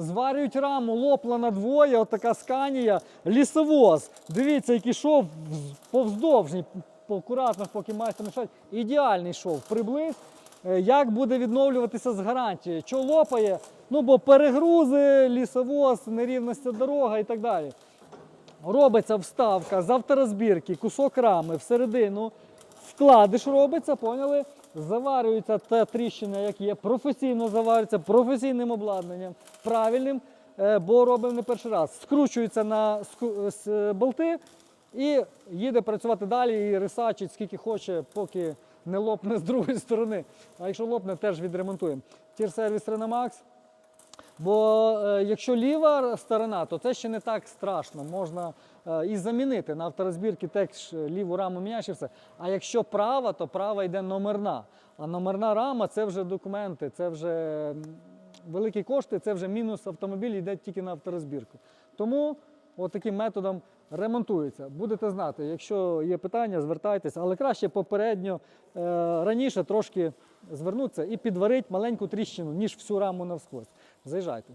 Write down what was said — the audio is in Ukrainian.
зварюють раму, лопла на двоє, отака сканія, лісовоз. Дивіться, який шов повздовжній, по- акуратно, поки майстер не шарить. Ідеальний шов. Приблизь, е, як буде відновлюватися з гарантією. Що лопає? Ну, бо перегрузи, лісовоз, нерівності дорога і так далі. Робиться вставка з авторозбірки, кусок рами всередину, вкладиш робиться, поняли? Заварюється та тріщина, як є, професійно заварюється, професійним обладнанням, правильним, е, бо робимо не перший раз. Скручується на болти і їде працювати далі і рисачить скільки хоче, поки не лопне з другої сторони. А якщо лопне, теж відремонтуємо. Тір-сервіс Renamax. Бо е, якщо ліва сторона, то це ще не так страшно. Можна е, і замінити на авторозбірки теж ліву раму міняєш і все. А якщо права, то права йде номерна. А номерна рама це вже документи, це вже великі кошти, це вже мінус автомобіль йде тільки на авторозбірку. Тому от таким методом ремонтується. Будете знати, якщо є питання, звертайтеся, але краще попередньо е, раніше трошки звернутися і підварити маленьку тріщину, ніж всю раму навскось. Заїжджайте.